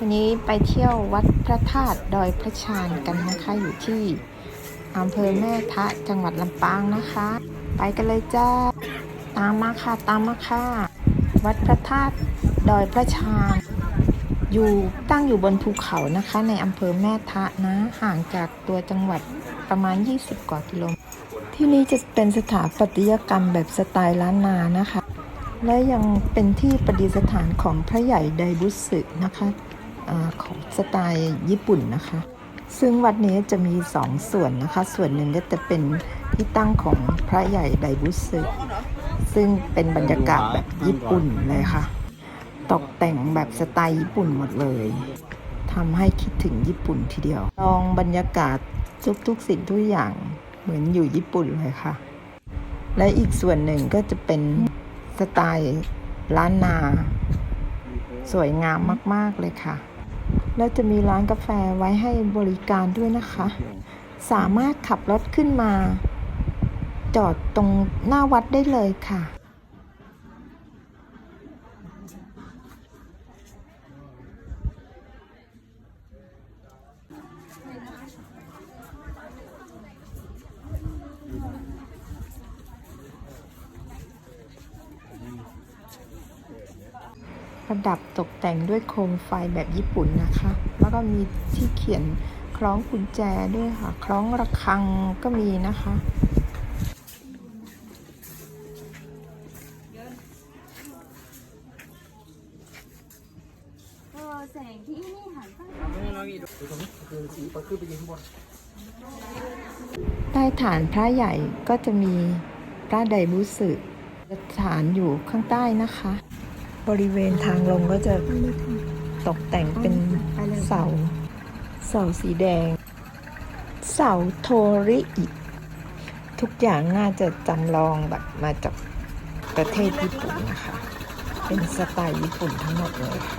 วันนี้ไปเที่ยววัดพระธาตุดอยพระชานกันนะคะอยู่ที่อำเภอแม่ทะจังหวัดลำปางนะคะ ไปกันเลยจ้า ตามมาค่ะตามมาค่ะ วัดพระธาตุดอยพระชานอยู่ตั้งอยู่บนภูเขานะคะ ในอำเภอแม่ทะนะห่างจากตัวจังหวัดประมาณ 20 กว่ากิโลเมตรที่นี่จะเป็นสถาปัตยกรรมแบบสไตล์ล้านนานะคะ และยังเป็นที่ประดิษฐานของพระใหญ่ไดบุสึนะคะ อของสไตล์ญี่ปุ่นนะคะ ซึ่งวัดนี้จะมีสองส่วนนะคะ ส่วนหนึ่งก็จะเป็นที่ตั้งของพระใหญ่ไดบุสึซึ่งเป็นบรรยากาศแบบญี่ปุ่นเลยค่ะ ตกแต่งแบบสไตล์ญี่ปุ่นหมดเลยทำให้คิดถึงญี่ปุ่นทีเดียว ลองบรรยากาศทุกๆสิ่งทุกอย่างเหมือนอยู่ญี่ปุ่นเลยค่ะ และอีกส่วนหนึ่งก็จะเป็นสไตล์ล้านนา สวยงามมาก ๆ เลยค่ะ แล้วจะมีร้านกาแฟไว้ให้บริการด้วยนะคะ สามารถขับรถขึ้นมา จอดตรงหน้าวัดได้เลยค่ะ ประดับตกแต่งด้วยโคมไฟแบบญี่ปุ่นนะคะ แล้วก็มีที่เขียนคล้องกุญแจด้วยค่ะ คล้องระฆังก็มีนะคะ แสงที่นี่หันตั้งใต้ฐานพระใหญ่ก็จะมีพระไดบุสึฐานอยู่ข้างใต้นะคะ บริเวณทางลงก็จะตกแต่งเป็นเสา เสาสีแดง เสาโทริอิ ทุกอย่างน่าจะจำลองแบบมาจากประเทศญี่ปุ่นนะคะ เป็นสไตล์ญี่ปุ่นทั้งหมดเลยค่ะ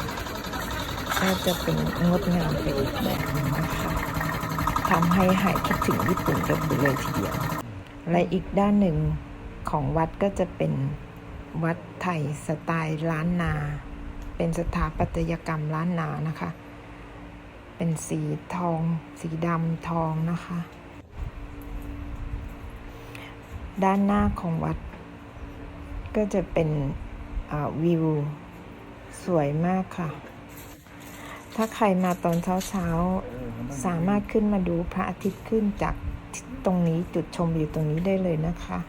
น่าจะเป็นงดงามไปอีกแบบนึงนะคะทำให้หายคิดถึงญี่ปุ่นกันไปเลยทีเดียว และอีกด้านหนึ่งของวัดก็จะเป็น วัดไทยสไตล์ล้านนา เป็นสถาปัตยกรรมล้านนานะคะ เป็นสีทอง สีดำทองนะคะ ด้านหน้าของวัด ก็จะเป็นวิว สวยมากค่ะ ถ้าใครมาตอนเช้าๆ สามารถขึ้นมาดูพระอาทิตย์ขึ้นจากตรงนี้จุดชมวิวตรงนี้ได้เลยนะคะ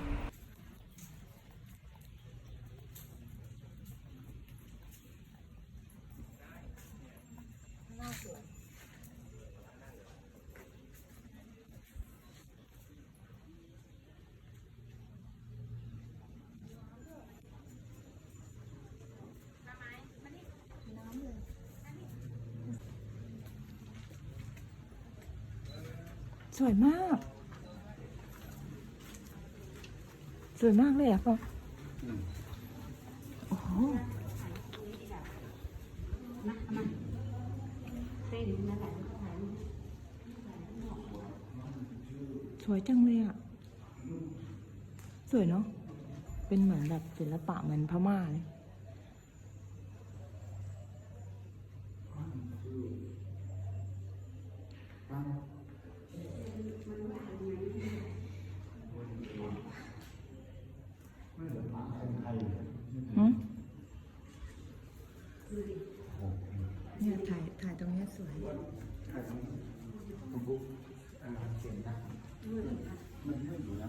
สวยมาก สวยมากเลยอะพ่อโอ้โหเส้นนั่นแหละสวยจังเลยอะ สวยเนาะ เป็นเหมือนแบบศิลปะเหมือนพม่าเลย หืมเนี่ยถ่ายถ่ายตรงเนี้ยสวยไอ้หมูเรา